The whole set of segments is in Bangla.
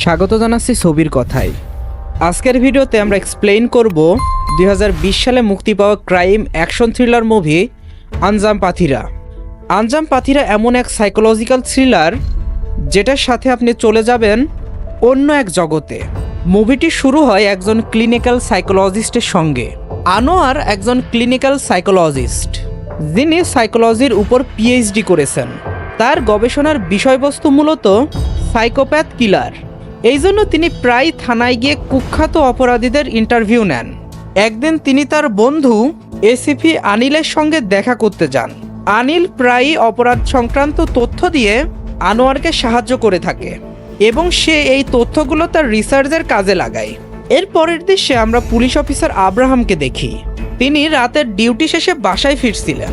স্বাগত জানাচ্ছি ছবির কথায়। আজকের ভিডিওতে আমরা এক্সপ্লেইন করব দুই হাজার বিশ সালে মুক্তি পাওয়া crime action thriller movie Anjaam Pathira. Anjaam Pathira এমন এক সাইকোলজিক্যাল থ্রিলার যেটার সাথে আপনি চলে যাবেন অন্য এক জগতে। মুভিটি শুরু হয় একজন ক্লিনিক্যাল সাইকোলজিস্টের সঙ্গে। আনোয়ার একজন ক্লিনিক্যাল সাইকোলজিস্ট যিনি সাইকোলজির উপর পিএইচডি করেছেন। তার গবেষণার বিষয়বস্তু মূলত সাইকোপ্যাথ কিলার এই জন্য তিনি প্রায় থানায় গিয়ে কুখ্যাত অপরাধীদের ইন্টারভিউ নেন। একদিন তিনি তার বন্ধু, এসিপি আনিলের সঙ্গে দেখা করতে যান। আনিল প্রায়ই অপরাধ সংক্রান্ত তথ্য দিয়ে আনোয়ারকে সাহায্য করে থাকে এবং সে এই তথ্যগুলো তার রিসার্চের কাজে লাগায়। এর পরের দৃশ্যে আমরা পুলিশ অফিসার আব্রাহামকে দেখি। তিনি রাতের ডিউটি শেষে বাসায় ফিরছিলেন।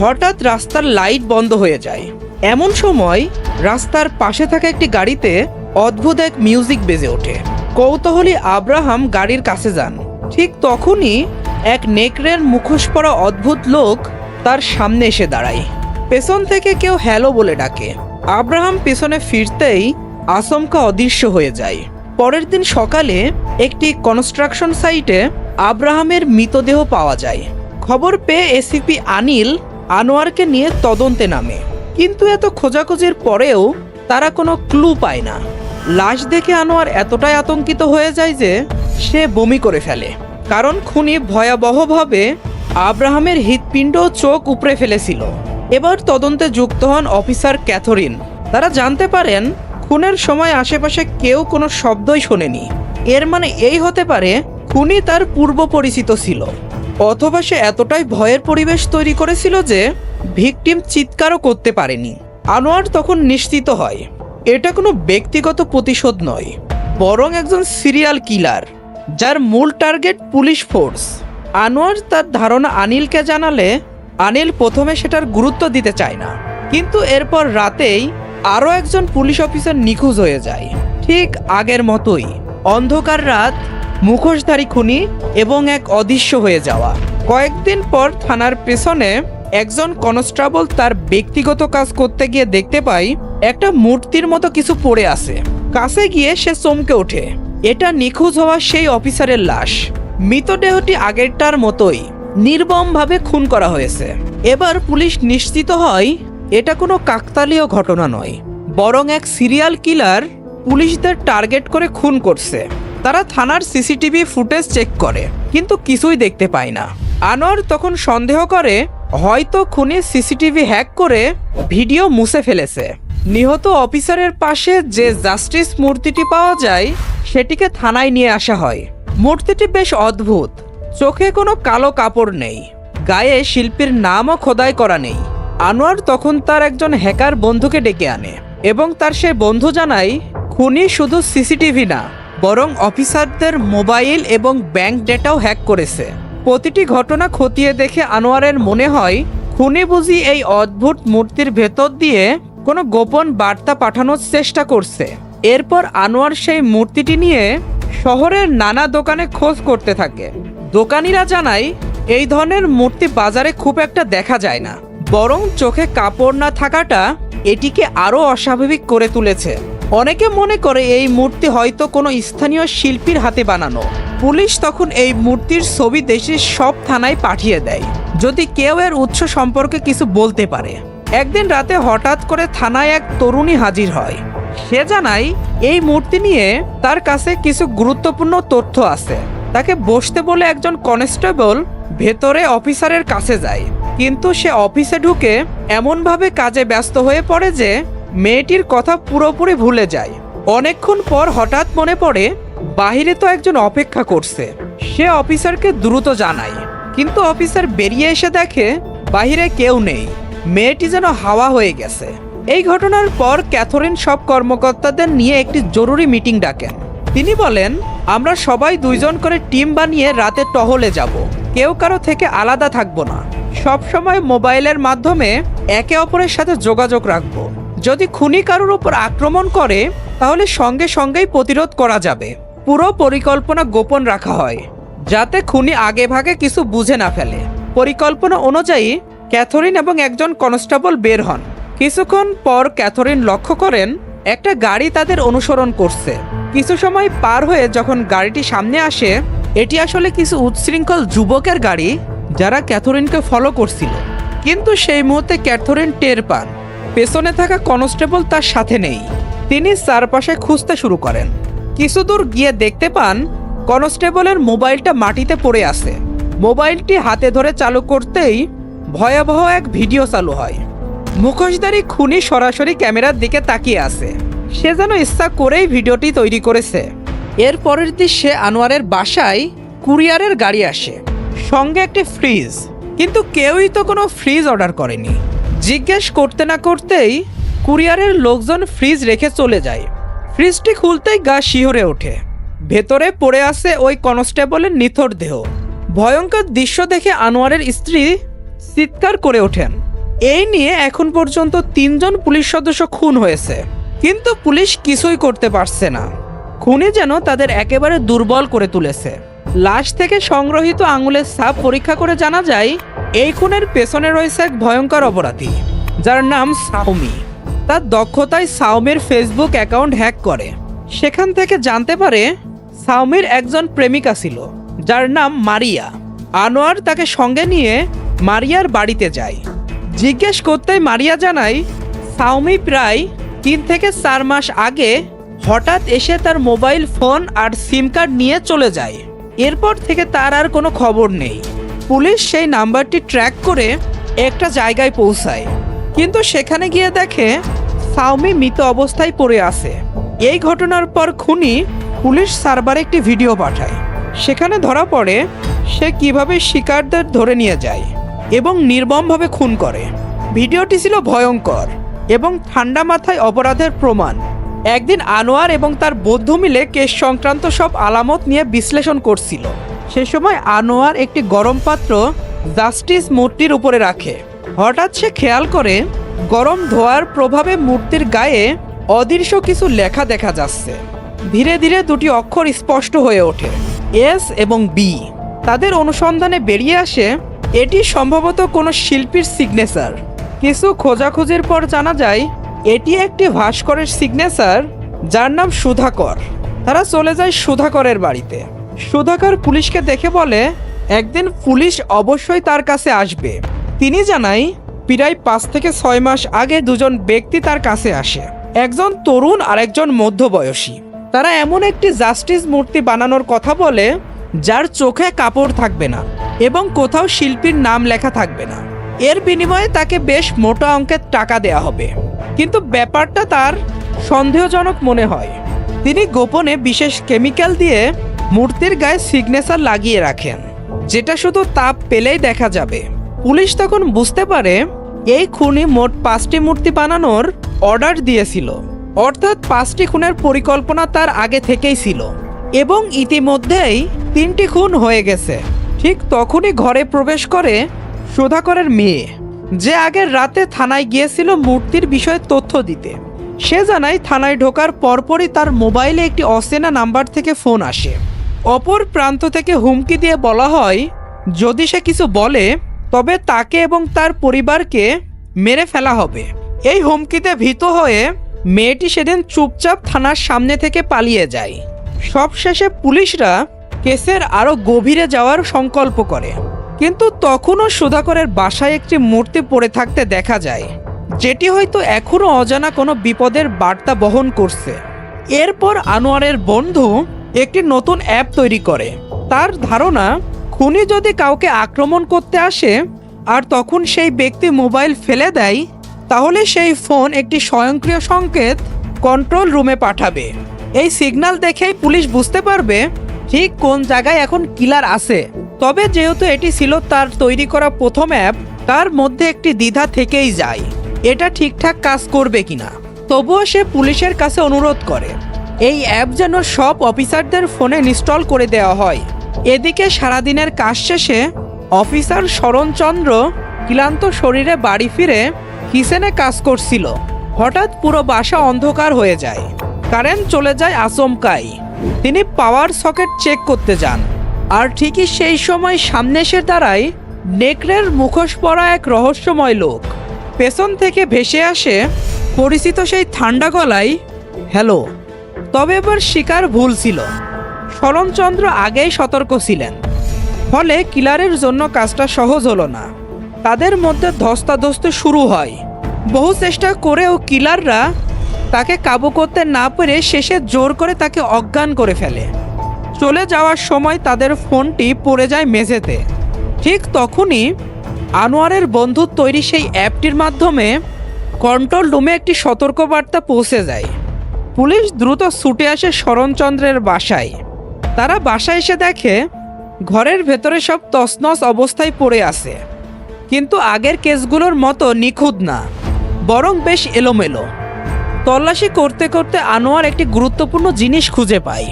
হঠাৎ রাস্তার লাইট বন্ধ হয়ে যায়। এমন সময় রাস্তার পাশে থাকা একটি গাড়িতে অদ্ভুত এক মিউজিক বেজে ওঠে। কৌতূহলী আব্রাহাম গাড়ির কাছে যান। ঠিক তখনই এক নেকড়ের মুখোশ পরা অদ্ভুত লোক তার সামনে এসে দাঁড়ায়। পেছন থেকে কেউ হ্যালো বলে ডাকে। আব্রাহাম পেছনে ফিরতেই আচমকা অদৃশ্য হয়ে যায়। পরের দিন সকালে একটি কনস্ট্রাকশন সাইটে আব্রাহামের মৃতদেহ পাওয়া যায়। খবর পেয়ে এসিপি আনিল আনোয়ারকে নিয়ে তদন্তে নামে। কিন্তু এত খোঁজাখুঁজির পরেও তারা কোনো ক্লু পায় না। লাশ দেখে আনোয়ার এতটাই আতঙ্কিত হয়ে যায় যে সে বমি করে ফেলে। কারণ খুনি ভয়াবহভাবে আব্রাহামের হৃৎপিণ্ড চোখ উপড়ে ফেলেছিল। এবার তদন্তে যুক্ত হন অফিসার ক্যাথরিন। তারা জানতে পারেন, খুনের সময় আশেপাশে কেউ কোনো শব্দই শোনেনি। এর মানে এই হতে পারে, খুনি তার পূর্ব পরিচিত ছিল। অথবা সে এতটাই ভয়ের পরিবেশ তৈরি করেছিল যে ভিকটিম চিৎকারও করতে পারেনি। আনোয়ার তখন নিশ্চিত হয়, এটা কোনো ব্যক্তিগত প্রতিশোধ নয়, বরং একজন সিরিয়াল কিলার, যার মূল টার্গেট পুলিশ ফোর্স। আনোয়ার তার ধারণা আনিলকে জানালে, আনিল প্রথমে সেটার গুরুত্ব দিতে চায় না, কিন্তু এরপর রাতেই আরও একজন পুলিশ অফিসার নিখোঁজ হয়ে যায়। ঠিক আগের মতোই, অন্ধকার রাত, মুখোশধারী খুনি এবং এক অদৃশ্য হয়ে যাওয়া। কয়েকদিন পর থানার পেছনে একজন কনস্টেবল তার ব্যক্তিগত কাজ করতে গিয়ে দেখতে পাই একটা মূর্তির মতো কিছু পড়ে আছে। কাছে গিয়ে সে চমকে ওঠে। এটা নিখোঁজ হওয়া সেই অফিসারের লাশ। মৃতদেহটি আগেরটার মতোই নির্মমভাবে খুন করা হয়েছে। এবার পুলিশ নিশ্চিত হয় এটা কোনো কাকতালীয় ঘটনা নয়। বরং এক সিরিয়াল কিলার পুলিশদের টার্গেট করে খুন করছে। তারা থানার সিসিটিভি ফুটেজ চেক করে, কিন্তু কিছুই দেখতে পায় না। আনোয়ার তখন সন্দেহ করে হয়তো খুনি সিসিটিভি হ্যাক করে ভিডিও মুছে ফেলেছে। নিহত অফিসারের পাশে যে জাস্টিস মূর্তিটি পাওয়া যায়, সেটিকে থানায় নিয়ে আসা হয়। মূর্তিটি বেশ অদ্ভুত। চোখে কোনো কালো কাপড় নেই। গায়ে শিল্পীর নামও খোদাই করা নেই। আনোয়ার তখন তার একজন হ্যাকার বন্ধুকে ডেকে আনে এবং তার সে বন্ধু জানায়, খুনি শুধু সিসিটিভি না, বরং অফিসারদের মোবাইল এবং ব্যাংক ডেটাও হ্যাক করেছে। প্রতিটি ঘটনা খতিয়ে দেখে আনোয়ারের মনে হয়, খুনি বুঝি এই অদ্ভুত মূর্তির ভেতর দিয়ে কোনো গোপন বার্তা পাঠানোর চেষ্টা করছে। এরপর আনোয়ার সেই মূর্তিটি নিয়ে শহরের নানা দোকানে খোঁজ করতে থাকে। দোকানিরা জানায়, এই ধরনের মূর্তি বাজারে খুব একটা দেখা যায় না। বরং চোখে কাপড় না থাকাটা এটিকে আরও অস্বাভাবিক করে তুলেছে। অনেকে মনে করে এই মূর্তি হয়তো কোনো স্থানীয় শিল্পীর হাতে বানানো। পুলিশ তখন এই মূর্তির ছবি দেশের সব থানায় পাঠিয়ে দেয়। যদি কেউ এর উৎস সম্পর্কে কিছু বলতে পারে। একদিন রাতে হঠাৎ করে থানায় এক তরুণী হাজির হয়। সে জানায়, এই মূর্তি নিয়ে তার কাছে কিছু গুরুত্বপূর্ণ তথ্য আছে। তাকে বসতে বলে একজন কনস্টেবল ভেতরে অফিসারের কাছে যায়। কিন্তু সে অফিসে ঢুকে এমনভাবে কাজে ব্যস্ত হয়ে পড়ে যে মেয়েটির কথা পুরোপুরি ভুলে যায়। অনেকক্ষণ পর হঠাৎ মনে পড়ে বাহিরে তো একজন অপেক্ষা করছে। সে অফিসারকে দ্রুত জানায়। কিন্তু অফিসার বেরিয়ে এসে দেখে বাহিরে কেউ নেই। মেয়েটি যেন হাওয়া হয়ে গেছে। এই ঘটনার পর ক্যাথরিন সব কর্মকর্তাদের নিয়ে একটি জরুরি মিটিং ডাকেন। তিনি বলেন, আমরা সবাই দুইজন করে টিম বানিয়ে রাতে টহলে যাব। কেউ কারও থেকে আলাদা থাকব না। সব সময় মোবাইলের মাধ্যমে একে অপরের সাথে যোগাযোগ রাখব। যদি খুনি কারোর উপর আক্রমণ করে, তাহলে সঙ্গে সঙ্গেই প্রতিরোধ করা যাবে। পুরো পরিকল্পনা গোপন রাখা হয়, যাতে খুনি আগে ভাগে কিছু বুঝে না ফেলে। পরিকল্পনা অনুযায়ী, ক্যাথরিন এবং একজন কনস্টেবল বের হন। কিছুক্ষণ পর ক্যাথরিন লক্ষ্য করেন, একটা গাড়ি তাদের অনুসরণ করছে। কিছু সময় পার হয়ে যখন গাড়িটি সামনে আসে, এটি আসলে কিছু উচ্ছৃঙ্খল যুবকের গাড়ি, যারা ক্যাথরিনকে ফলো করছিল। কিন্তু সেই মুহূর্তে ক্যাথরিন টের পান। পেছনে থাকা কনস্টেবল তার সাথে নেই। তিনি চারপাশে খুঁজতে শুরু করেন। কিছু দূর গিয়ে দেখতে পান, কনস্টেবলের মোবাইলটা মাটিতে পড়ে আছে। মোবাইলটি হাতে ধরে চালু করতেই ভয়াবহ এক ভিডিও চালু হয়। মুখোশধারী খুনি সরাসরি ক্যামেরার দিকে তাকিয়ে আছে। সে যেন ইচ্ছা করেই ভিডিওটি তৈরি করেছে। এর পরের দৃশ্যে আনোয়ারের বাসায় কুরিয়ারের গাড়ি আসে। সঙ্গে একটি ফ্রিজ। কিন্তু কেউই তো কোনো ফ্রিজ অর্ডার করেনি। জিজ্ঞেস করতে না করতেই কুরিয়ারের লোকজন ফ্রিজ রেখে চলে যায়। ফ্রিজটি খুলতেই গা শিহরে ওঠে। ভেতরে পড়ে আছে ওই কনস্টেবলের নিথর দেহ। ভয়ঙ্কর দৃশ্য দেখে আনোয়ারের স্ত্রী চিৎকার করে ওঠেন। এই নিয়ে এখন পর্যন্ত তিনজন পুলিশ সদস্য খুন হয়েছে। কিন্তু পুলিশ কিছুই করতে পারছে না। খুনি যেন তাদের একেবারে দুর্বল করে তুলেছে। লাশ থেকে সংগ্রহীত আঙুলের ছাপ পরীক্ষা করে জানা যায়, এই খুনের পেছনে রয়েছে এক ভয়ঙ্কর অপরাধী, যার নাম সাউমি। তার দক্ষতায় সাউমির ফেসবুক অ্যাকাউন্ট হ্যাক করে। সেখান থেকে জানতে পারে, সাউমির একজন প্রেমিকা ছিল, যার নাম মারিয়া। আনোয়ার তাকে সঙ্গে নিয়ে মারিয়ার বাড়িতে যায়। জিজ্ঞেস করতেই মারিয়া জানায়, সাউমি প্রায় তিন থেকে চার মাস আগে হঠাৎ এসে তার মোবাইল ফোন আর সিম কার্ড নিয়ে চলে যায়। এরপর থেকে তার আর কোনো খবর নেই। পুলিশ সেই নাম্বারটি ট্র্যাক করে একটা জায়গায় পৌঁছায়। কিন্তু সেখানে গিয়ে দেখে সাউমি মৃত অবস্থায় পড়ে আছে। এই ঘটনার পর খুনি পুলিশ সার্ভারে একটি ভিডিও পাঠায়। সেখানে ধরা পড়ে সে কীভাবে শিকারদের ধরে নিয়ে যায় এবং নির্মমভাবে খুন করে। ভিডিওটি ছিল ভয়ঙ্কর এবং ঠান্ডা মাথায় অপরাধের প্রমাণ। একদিন আনোয়ার এবং তার বন্ধু মিলে কেস সংক্রান্ত সব আলামত নিয়ে বিশ্লেষণ করছিল। সে সময় আনোয়ার একটি গরম পাত্র জাস্টিস মূর্তির উপরে রাখে। হঠাৎ সে খেয়াল করে গরম ধোয়ার প্রভাবে মূর্তির গায়ে অদৃশ্য কিছু লেখা দেখা যাচ্ছে। ধীরে ধীরে দুটি অক্ষর স্পষ্ট হয়ে ওঠে, এস এবং বি। তাদের অনুসন্ধানে বেরিয়ে আসে, এটি সম্ভবত কোনো শিল্পীর সিগনেচার কিছু খোঁজাখুঁজির পর জানা যায়, এটি একটি ভাস্করের সিগনেচার যার নাম সুধাকর। তারা চলে যায় সুধাকরের বাড়িতে। সুধাকর পুলিশকে দেখে বলে, একদিন পুলিশ অবশ্যই তার কাছে আসবে। তিনি জানায় প্রায় পাঁচ থেকে ছয় মাস আগে দুজন ব্যক্তি তার কাছে আসে। একজন তরুণ আর একজন মধ্যবয়সী। তারা এমন একটি জাস্টিস মূর্তি বানানোর কথা বলে, যার চোখে কাপড় থাকবে না এবং কোথাও শিল্পীর নাম লেখা থাকবে না। এর বিনিময়ে তাকে বেশ মোটা অঙ্কের টাকা দেয়া হবে। কিন্তু ব্যাপারটা তার সন্দেহজনক মনে হয়। তিনি গোপনে বিশেষ কেমিক্যাল দিয়ে মূর্তির গায়ে সিগনেচার লাগিয়ে রাখেন, যেটা শুধু তাপ পেলেই দেখা যাবে। পুলিশ তখন বুঝতে পারে এই খুনি মোট পাঁচটি মূর্তি বানানোর অর্ডার দিয়েছিল। অর্থাৎ পাঁচটি খুনের পরিকল্পনা তার আগে থেকেই ছিল এবং ইতিমধ্যেই তিনটি খুন হয়ে গেছে। ঠিক তখনই ঘরে প্রবেশ করে সুধাকরের মেয়ে, যে আগের রাতে থানায় গিয়েছিল মূর্তির বিষয়ে তথ্য দিতে। সে জানায়, থানায় ঢোকার পরপরই তার মোবাইলে একটি অচেনা নাম্বার থেকে ফোন আসে। অপর প্রান্ত থেকে হুমকি দিয়ে বলা হয়, যদি সে কিছু বলে তবে তাকে এবং তার পরিবারকে মেরে ফেলা হবে। এই হুমকিতে ভীত হয়ে মেয়েটি সেদিন চুপচাপ থানার সামনে থেকে পালিয়ে যায়। সবশেষে পুলিশরা কেসের আরও গভীরে যাওয়ার সংকল্প করে। কিন্তু তখনও সুধাকরের বাসায় একটি মূর্তি পড়ে থাকতে দেখা যায়, যেটি হয়তো এখনও অজানা কোনো বিপদের বার্তা বহন করছে। এরপর আনোয়ারের বন্ধু একটি নতুন অ্যাপ তৈরি করে। তার ধারণা খুনি যদি কাউকে আক্রমণ করতে আসে আর তখন সেই ব্যক্তি মোবাইল ফেলে দেয়, তাহলে সেই ফোন একটি স্বয়ংক্রিয় সংকেত কন্ট্রোল রুমে পাঠাবে। এই সিগন্যাল দেখেই পুলিশ বুঝতে পারবে ঠিক কোন জায়গায় এখন কিলার আছে। তবে যেহেতু এটি ছিল তার তৈরি করা প্রথম অ্যাপ, তার মধ্যে একটি দ্বিধা থেকেই যায়। এটা ঠিকঠাক কাজ করবে কিনা? তবুও সে পুলিশের কাছে অনুরোধ করে, এই অ্যাপ যেন সব অফিসারদের ফোনে ইনস্টল করে দেওয়া হয়। এদিকে সারাদিনের কাজ শেষে অফিসার শরণচন্দ্র ক্লান্ত শরীরে বাড়ি ফিরে কিচেনে কাজ করছিল। হঠাৎ পুরো বাসা অন্ধকার হয়ে যায়। কারেন্ট চলে যায় আচমকাই। তিনি পাওয়ার সকেট চেক করতে যান। আর ঠিকই সেই সময় সামনে এসে দাঁড়ায় নেকড়ের মুখোশ পরা এক রহস্যময় লোক। পেছন থেকে ভেসে আসে পরিচিত সেই ঠান্ডা গলায়, হ্যালো। তবে এবার শিকার ভুল ছিল। শরণচন্দ্র আগেই সতর্ক ছিলেন। ফলে কিলারের জন্য কাজটা সহজ হলো না। তাদের মধ্যে ধস্তাধস্ত শুরু হয়। বহু চেষ্টা করেও কিলাররা তাকে কাবু করতে না পেরে শেষে জোর করে তাকে অজ্ঞান করে ফেলে। চলে যাওয়ার সময় তাদের ফোনটি পড়ে যায় মেঝেতে। ঠিক তখনই আনোয়ারের বন্ধু তৈরি সেই অ্যাপটির মাধ্যমে কন্ট্রোল রুমে একটি সতর্কবার্তা পৌঁছে যায়। পুলিশ দ্রুত ছুটে আসে শরণচন্দ্রের বাসায়। তারা বাসায় এসে দেখে, ঘরের ভেতরে সব তছনছ অবস্থায় পড়ে আছে। কিন্তু আগের কেসগুলোর মতো নিখুঁত না, বরং বেশ এলোমেলো। তল্লাশি করতে করতে আনোয়ার একটি গুরুত্বপূর্ণ জিনিস খুঁজে পায়,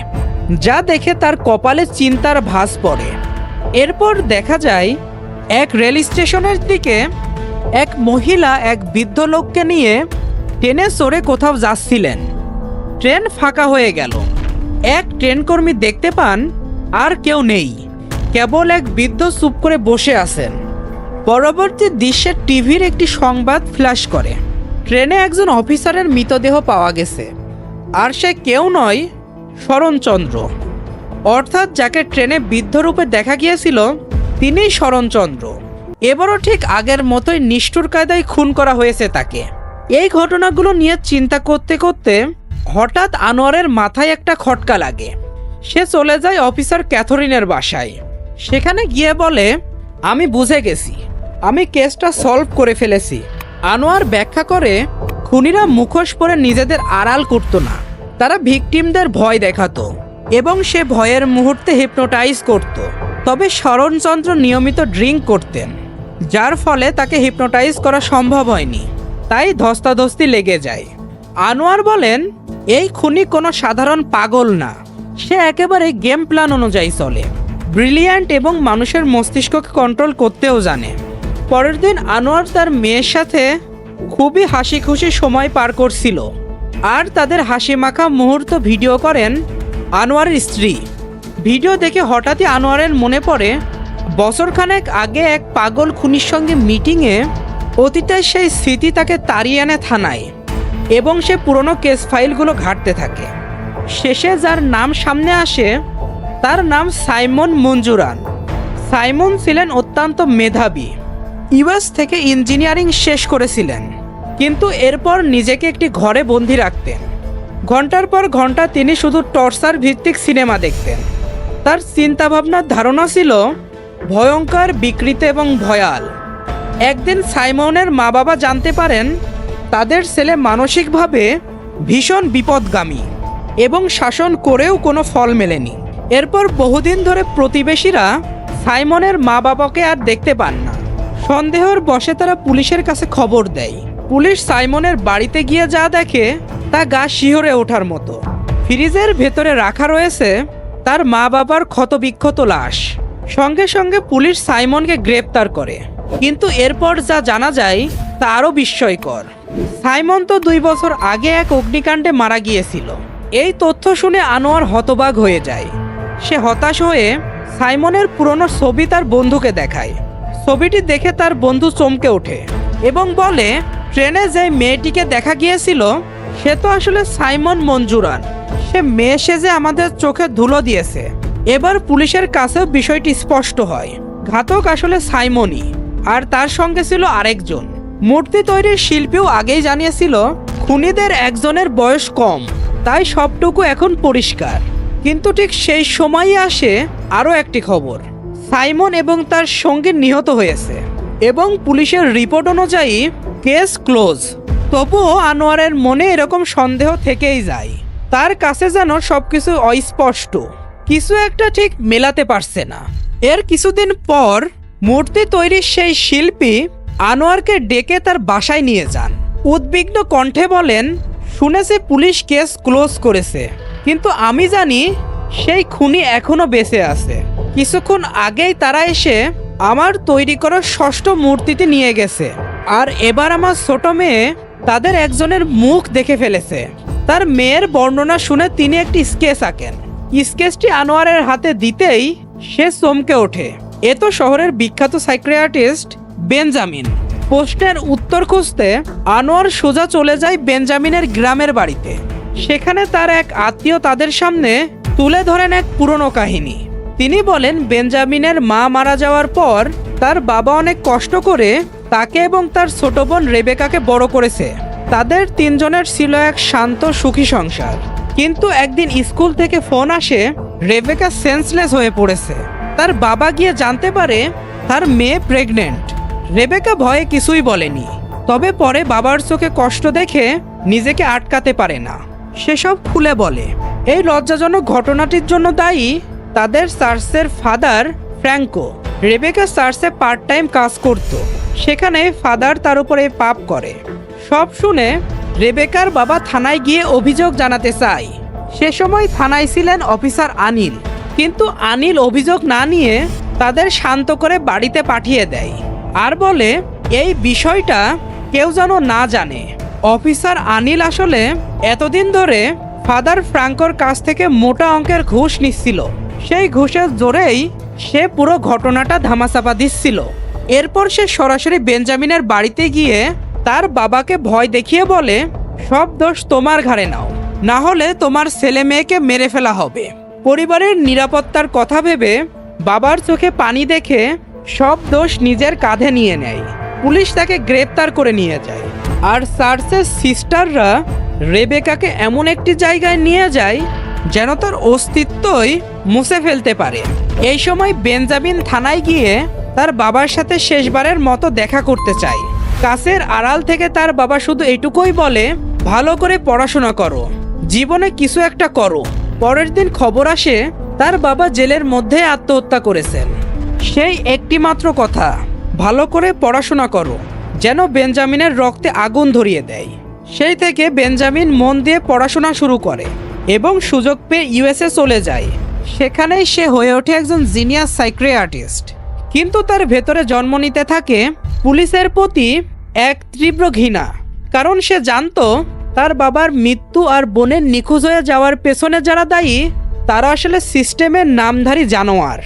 যা দেখে তার কপালে চিন্তার ভাঁজ পড়ে। এরপর দেখা যায়, এক রেল স্টেশনের দিকে এক মহিলা এক বৃদ্ধ লোককে নিয়ে ট্রেনে চড়ে কোথাও যাচ্ছিলেন। ট্রেন ফাঁকা হয়ে গেল। এক ট্রেনকর্মী দেখতে পান আর কেউ নেই। কেবল এক বৃদ্ধ চুপ করে বসে আছেন। পরবর্তী দৃশ্যে টিভির একটি সংবাদ ফ্ল্যাশ করে। ট্রেনে একজন অফিসারের মৃতদেহ পাওয়া গেছে। আর সে কেউ নয়, শরণচন্দ্র। অর্থাৎ যাকে ট্রেনে বৃদ্ধরূপে দেখা গিয়েছিল, তিনিই শরণচন্দ্র। এবারও ঠিক আগের মতোই নিষ্ঠুর কায়দায় খুন করা হয়েছে তাকে। এই ঘটনাগুলো নিয়ে চিন্তা করতে করতে হঠাৎ আনোয়ারের মাথায় একটা খটকা লাগে। সে চলে যায় অফিসার ক্যাথরিনের বাসায়। সেখানে গিয়ে বলে, আমি বুঝে গেছি। আমি কেসটা সলভ করে ফেলেছি। আনোয়ার ব্যাখ্যা করে, খুনিরা মুখোশ পরে নিজেদের আড়াল করত না। তারা ভিকটিমদের ভয় দেখাতো এবং সে ভয়ের মুহূর্তে হিপনোটাইজ করত। তবে শরণচন্দ্র নিয়মিত ড্রিঙ্ক করতেন, যার ফলে তাকে হিপনোটাইজ করা সম্ভব হয়নি। তাই ধস্তাধস্তি লেগে যায়। আনোয়ার বলেন এই খুনি কোনো সাধারণ পাগল না। সে একেবারে গেম প্ল্যান অনুযায়ী চলে। ব্রিলিয়ান্ট এবং মানুষের মস্তিষ্ককে কন্ট্রোল করতেও জানে। পরের দিন আনোয়ার তার মেয়ের সাথে খুবই হাসি খুশি সময় পার করছিল। আর তাদের হাসি মাখা মুহূর্ত ভিডিও করেন আনোয়ারের স্ত্রী। ভিডিও দেখে হঠাৎই আনোয়ারের মনে পড়ে, বছরখানেক আগে এক পাগল খুনির সঙ্গে মিটিংয়ে অতীতের সেই স্মৃতি তাকে তাড়িয়ে আনে থানায়। এবং সে পুরনো কেস ফাইলগুলো ঘাঁটতে থাকে। শেষে যার নাম সামনে আসে, তার নাম সাইমন মঞ্জুরান। সাইমন ছিলেন অত্যন্ত মেধাবী। ইউএস থেকে ইঞ্জিনিয়ারিং শেষ করেছিলেন। কিন্তু এরপর নিজেকে একটি ঘরে বন্দি রাখতেন। ঘণ্টার পর ঘণ্টা তিনি শুধু টর্চার ভিত্তিক সিনেমা দেখতেন। তার চিন্তাভাবনার ধারণা ছিল, ভয়ঙ্কর, বিকৃত এবং ভয়াল। একদিন সাইমনের মা বাবা জানতে পারেন তাদের ছেলে মানসিকভাবে ভীষণ বিপদগামী এবং শাসন করেও কোনো ফল মেলেনি। এরপর বহুদিন ধরে প্রতিবেশীরা সাইমনের মা বাবাকে আর দেখতে পান না। সন্দেহর বসে তারা পুলিশের কাছে খবর দেয়। পুলিশ সাইমনের বাড়িতে গিয়ে যা দেখে তা গা শিহরে ওঠার মতো। ফ্রিজের ভেতরে রাখা রয়েছে তার মা বাবার ক্ষতবিক্ষত লাশ। সঙ্গে সঙ্গে পুলিশ সাইমনকে গ্রেপ্তার করে। কিন্তু এরপর যা জানা যায় তা আরও বিস্ময়কর। সাইমন তো দুই বছর আগে এক অগ্নিকাণ্ডে মারা গিয়েছিল। এই তথ্য শুনে আনোয়ার হতবাক হয়ে যায়। সে হতাশ হয়ে সাইমনের পুরনো ছবি তার বন্ধুকে দেখায়। ছবিটি দেখে তার বন্ধু চমকে ওঠে এবং বলে, ট্রেনে যে মেয়েটিকে দেখা গিয়েছিল, সে তো আসলে সাইমন মঞ্জুরান সে মেয়ে সেজে আমাদের চোখে ধুলো দিয়েছে। এবার পুলিশের কাছেও বিষয়টি স্পষ্ট হয়। ঘাতক আসলে সাইমনই, আর তার সঙ্গে ছিল আরেকজন। মূর্তি তৈরির শিল্পীও আগেই জানিয়েছিল, খুনিদের একজনের বয়স কম, তাই সবটুকু এখন পরিষ্কার। কিন্তু ঠিক সেই সময়ই আসে আরও একটি খবর। সাইমন এবং তার সঙ্গে নিহত হয়েছে এবং পুলিশের রিপোর্ট অনুযায়ী কেস ক্লোজ। তবুও আনোয়ারের মনে এরকম সন্দেহ থেকেই যায়। তার কাছে যেন সবকিছু অস্পষ্ট, কিছু একটা ঠিক মেলাতে পারছে না। এর কিছুদিন পর মূর্তি তৈরির সেই শিল্পী আনোয়ারকে ডেকে তার বাসায় নিয়ে যান। উদ্বিগ্ন কণ্ঠে বলেন, শুনেছি পুলিশ কেস ক্লোজ করেছে, কিন্তু আমি জানি সেই খুনি এখনও বেঁচে আছে। কিছুক্ষণ আগেই তারা এসে আমার তৈরি করা ষষ্ঠ মূর্তিটি নিয়ে গেছে, আর এবার আমার ছোট মেয়ে তাদের একজনের মুখ দেখে ফেলেছে। তার মেয়ের বর্ণনা শুনে তিনি একটি স্কেচ আঁকেন। স্কেচটি আনোয়ারের হাতে দিতেই সে চমকে ওঠে। এ তো শহরের বিখ্যাত সাইক্রিয়াটিস্ট বেঞ্জামিন। প্রশ্নের উত্তর খুঁজতে আনোয়ার সোজা চলে যায় বেঞ্জামিনের গ্রামের বাড়িতে। সেখানে তার এক আত্মীয় তাদের সামনে তুলে ধরেন এক পুরনো কাহিনী। তিনি বলেন, বেঞ্জামিনের মা মারা যাওয়ার পর তার বাবা অনেক কষ্ট করে তাকে এবং তার ছোট বোন রেবেকাকে বড় করেছে। তাদের তিনজনের ছিল এক শান্ত, সুখী সংসার। কিন্তু একদিন স্কুল থেকে ফোন আসে, রেবেকা সেন্সলেস হয়ে পড়েছে। তার বাবা গিয়ে জানতে পারে তার মেয়ে প্রেগনেন্ট। রেবেকা ভয়ে কিছুই বলেনি। তবে পরে বাবার চোখে কষ্ট দেখে নিজেকে আটকাতে পারে না। সেসব খুলে বলে। এই লজ্জাজনক ঘটনাটির জন্য দায়ী তাদের সার্সের ফাদার ফ্র্যাঙ্কো। রেবেকা সার্সে পার্ট টাইম কাজ করত। সেখানে ফাদার তার উপরে পাপ করে। সব শুনে রেবেকার বাবা থানায় গিয়ে অভিযোগ জানাতে চায়। সে সময় থানায় ছিলেন অফিসার আনিল। কিন্তু আনিল অভিযোগ না নিয়ে তাদের শান্ত করে বাড়িতে পাঠিয়ে দেয়। আর বলে, এই বিষয়টা কেউ যেন না জানে। অফিসার আনিল আসলে এতদিন ধরে ফাদার ফ্রাঙ্কোর কাছ থেকে মোটা অঙ্কের ঘুষ নিচ্ছিল। সেই ঘুষের জোরেই সে পুরো ঘটনাটা ধামাচাপা দিচ্ছিল। এরপর সে সরাসরি বেঞ্জামিনের বাড়িতে গিয়ে তার বাবাকে ভয় দেখিয়ে বলে, সব দোষ তোমার ঘাড়ে নাও। না হলে তোমার ছেলে মেয়েকে মেরে ফেলা হবে। পরিবারের নিরাপত্তার কথা ভেবে বাবার চোখে পানি দেখে সব দোষ নিজের কাঁধে নিয়ে নেয়। পুলিশ তাকে গ্রেপ্তার করে নিয়ে যায়। আর সার্সের সিস্টাররা রেবেকাকে এমন একটি জায়গায় নিয়ে যায় যেন তার অস্তিত্বই মুছে ফেলতে পারে। এই সময় বেঞ্জামিন থানায় গিয়ে তার বাবার সাথে শেষবারের মতো দেখা করতে চায়। কাছের আড়াল থেকে তার বাবা শুধু এটুকুই বলে, ভালো করে পড়াশোনা করো, জীবনে কিছু একটা করো। পরের দিন খবর আসে, তার বাবা জেলের মধ্যে আত্মহত্যা করেছেন। সেই একটি মাত্র কথা, ভালো করে পড়াশোনা করো, যেন বেঞ্জামিনের রক্তে আগুন ধরিয়ে দেয়। সেই থেকে বেঞ্জামিন মন দিয়ে পড়াশোনা শুরু করে এবং সুযোগ পেয়ে ইউএসএ চলে যায়। সেখানেই সে হয়ে ওঠে একজন জিনিয়াস সাইক্রিয়াটিস্ট। কিন্তু তার ভেতরে জন্ম নিতে থাকে পুলিশের প্রতি এক তীব্র ঘৃণা, কারণ সে জানতো তার বাবার মৃত্যু আর বোনের নিখোঁজ হয়ে যাওয়ার পেছনে যারা দায়ী, তারা আসলে সিস্টেমের নামধারী জানোয়ার।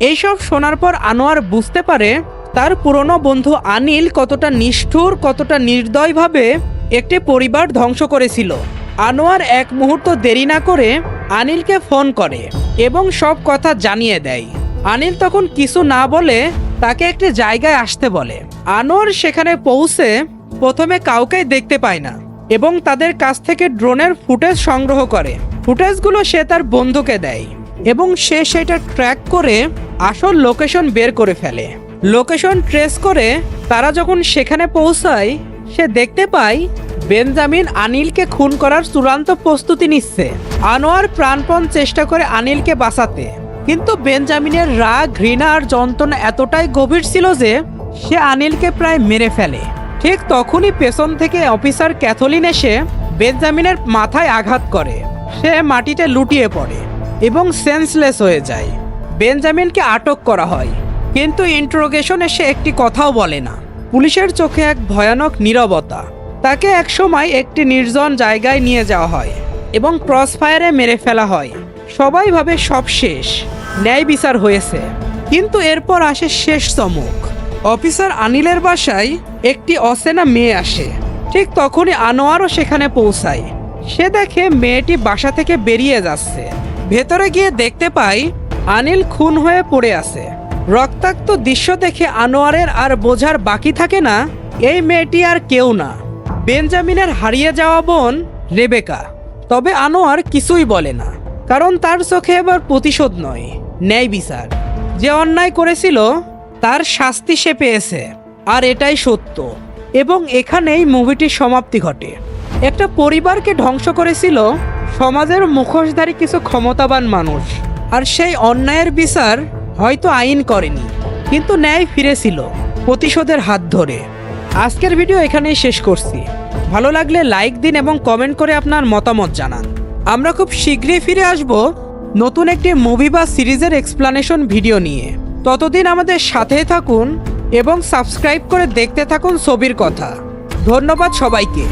এইসব শোনার পর আনোয়ার বুঝতে পারে তার পুরনো বন্ধু আনিল কতটা নিষ্ঠুর, কতটা নির্দয়ভাবে একটি পরিবার ধ্বংস করেছিল। আনোয়ার এক মুহূর্ত দেরি না করে আনিলকে ফোন করে এবং সব কথা জানিয়ে দেয়। আনিল তখন কিছু না বলে তাকে একটি জায়গায় আসতে বলে। আনোয়ার সেখানে পৌঁছে প্রথমে কাউকেই দেখতে পায় না এবং তাদের কাছ থেকে ড্রোনের ফুটেজ সংগ্রহ করে। ফুটেজগুলো সে তার বন্ধুকে দেয়। এবং সে সেটা ট্র্যাক করে আসল লোকেশন বের করে ফেলে। লোকেশন ট্রেস করে তারা যখন সেখানে পৌঁছায়, সে দেখতে পায় বেঞ্জামিন আনিলকে খুন করার চূড়ান্ত প্রস্তুতি নিচ্ছে। আনোয়ার প্রাণপণ চেষ্টা করে আনিলকে বাঁচাতে। কিন্তু বেঞ্জামিনের রাগ, ঘৃণা আর যন্ত্রণা এতটাই গভীর ছিল যে সে আনিলকে প্রায় মেরে ফেলে। ঠিক তখনই পেছন থেকে অফিসার ক্যাথলিন এসে বেঞ্জামিনের মাথায় আঘাত করে। সে মাটিতে লুটিয়ে পড়ে। এবং সেন্সলেস হয়ে যায়। বেঞ্জামিনকে আটক করা হয়। কিন্তু ইন্টারোগেশনে সে একটি কথাও বলে না। পুলিশের চোখে এক ভয়ানক নীরবতা। তাকে একসময় একটি নির্জন জায়গায় নিয়ে যাওয়া হয় এবং ক্রস ফায়ারে মেরে ফেলা হয়। সবাই ভাবে সব শেষ। ন্যায় বিচার হয়েছে। কিন্তু এরপর আসে শেষ চমক। অফিসার আনিলের বাসায় একটি অচেনা মেয়ে আসে। ঠিক তখনই আনোয়ারও সেখানে পৌঁছায়। সে দেখে মেয়েটি বাসা থেকে বেরিয়ে যাচ্ছে। ভেতরে গিয়ে দেখতে পাই আনিল খুন হয়ে পড়ে আছে। রক্তাক্ত দৃশ্য দেখে আনোয়ারের আর বোঝার বাকি থাকে না, এই মেয়েটি আর কেউ না। বেঞ্জামিনের হারিয়ে যাওয়া বোন রেবেকা। তবে আনোয়ার কিছুই বলে না, কারণ তার চোখে এবার প্রতিশোধ নয়, ন্যায় বিচার। যে অন্যায় করেছিল, তার শাস্তি সে পেয়েছে, আর এটাই সত্য। এবং এখানেই মুভিটির সমাপ্তি ঘটে। একটা পরিবারকে ধ্বংস করেছিল সমাজের মুখোশধারী কিছু ক্ষমতাবান মানুষ। আর সেই অন্যায়ের বিচার হয়তো আইন করেনি, কিন্তু ন্যায় ফিরেছিল প্রতিশোধের হাত ধরে। আজকের ভিডিও এখানেই শেষ করছি। ভালো লাগলে লাইক দিন এবং কমেন্ট করে আপনার মতামত জানান। আমরা খুব শীঘ্রই ফিরে আসব নতুন একটি মুভি বা সিরিজের এক্সপ্লানেশন ভিডিও নিয়ে। ততদিন আমাদের সাথেই থাকুন এবং সাবস্ক্রাইব করে দেখতে থাকুন ছবির কথা। ধন্যবাদ সবাইকে।